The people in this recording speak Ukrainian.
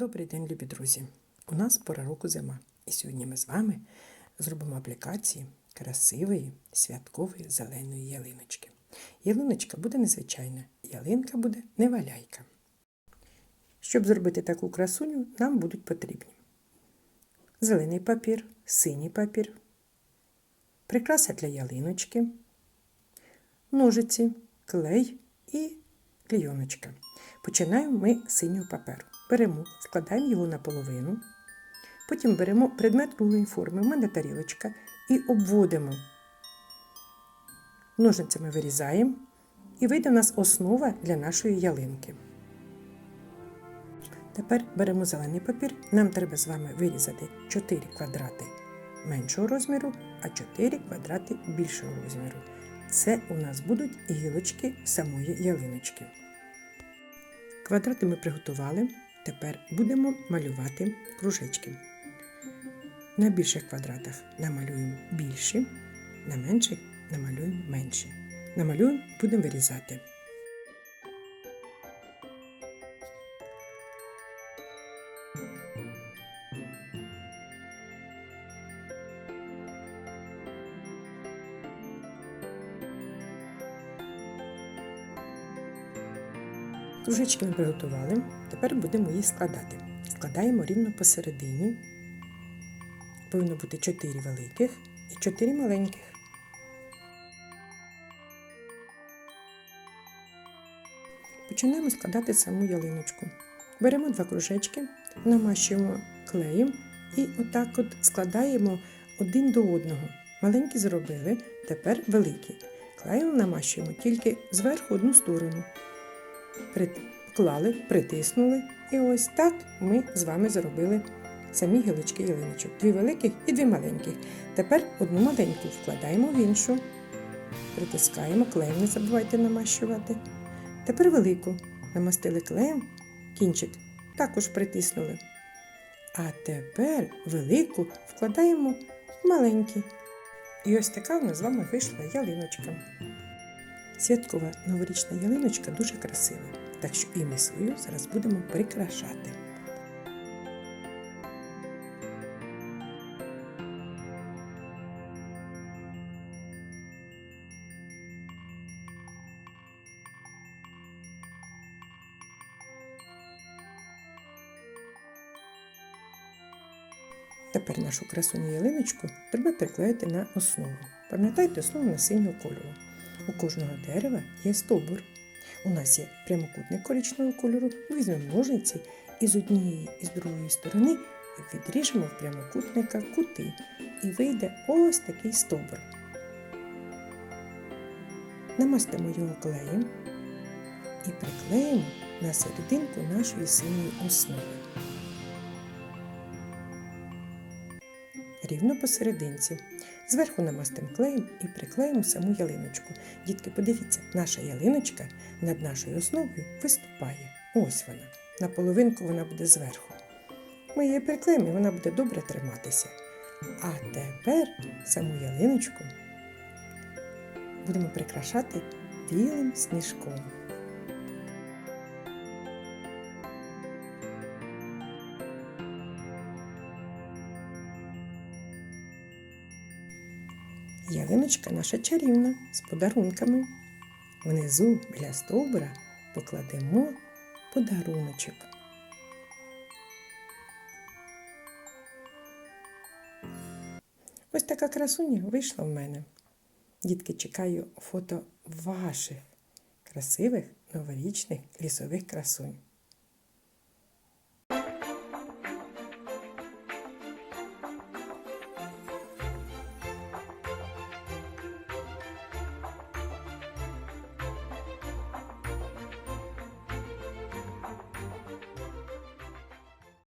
Добрий день, любі друзі! У нас пора року зима, і сьогодні ми з вами зробимо аплікації красивої святкової зеленої ялиночки. Ялиночка буде незвичайна, ялинка буде неваляйка. Щоб зробити таку красуню, нам будуть потрібні зелений папір, синій папір, прикраса для ялиночки, ножиці, клей і клейоночка. Починаємо ми з синього паперу. Беремо, складаємо його наполовину. Потім беремо предмет круглої форми, в мене тарілочка, і обводимо. Ножницями вирізаємо, і вийде в нас основа для нашої ялинки. Тепер беремо зелений папір. Нам треба з вами вирізати 4 квадрати меншого розміру, а 4 квадрати більшого розміру. Це у нас будуть гілочки самої ялиночки. Квадрати ми приготували. Тепер будемо малювати кружечки. На більших квадратах намалюємо більші, на менших намалюємо менші. Намалюємо, будемо вирізати. Кружечки ми приготували. Тепер будемо їх складати. Складаємо рівно посередині. Повинно бути 4 великих і 4 маленьких. Починаємо складати саму ялиночку. Беремо два кружечки, намащуємо клеєм і отак от складаємо один до одного. Маленькі зробили, тепер великі. Клеєм намащуємо тільки зверху одну сторону приклали, притиснули. І ось так ми з вами зробили самі гілочки ялиночок. Дві великих і дві маленьких. Тепер одну маленьку вкладаємо в іншу, притискаємо, клеєм, не забувайте намащувати. Тепер велику намастили клеєм, кінчик також притиснули. А тепер велику вкладаємо в маленькі. І ось така в нас з вами вийшла ялиночка. Святкова новорічна ялиночка дуже красива, так що і ми свою зараз будемо прикрашати. Тепер нашу красуню ялиночку треба приклеїти на основу. Пам'ятайте основу на синього кольору. У кожного дерева є стовбур. У нас є прямокутник коричневого кольору, візьмемо ножниці і з однієї і з другої сторони відріжемо в прямокутника кути. І вийде ось такий стовбур. Намастимо його клеєм і приклеїмо на серединку нашої синьої основи. Рівно посерединці. Зверху намастимо клеєм і приклеїмо саму ялиночку. Дітки, подивіться, наша ялиночка над нашою основою виступає. Ось вона. На половинку вона буде зверху. Ми її приклеїмо і вона буде добре триматися. А тепер саму ялиночку будемо прикрашати білим сніжком. Ялиночка наша чарівна з подарунками. Внизу біля стовбура покладемо подаруночок. Ось така красуня вийшла в мене. Дітки, чекаю фото ваших красивих новорічних лісових красунь.